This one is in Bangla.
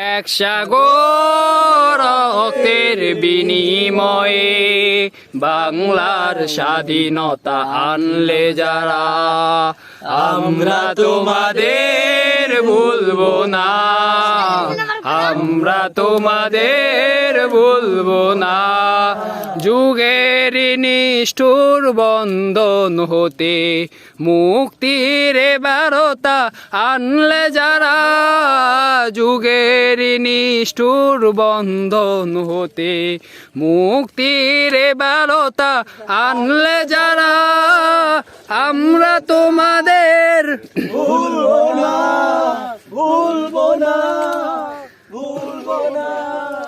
এক সাগর রক্তের বিনিময়ে বাংলার স্বাধীনতা আনলে যারা, আমরা তোমাদের ভুলবো না। আমরা তোমাদের ভুলবো না। যুগের নিষ্ঠুর বন্ধন হতে, মুক্তির বারতা আনলে যারা যুগের নিষ্ঠুর বন্ধন হতে, মুক্তির বারতা আনলে যারা, আমরা তোমাদের না না না।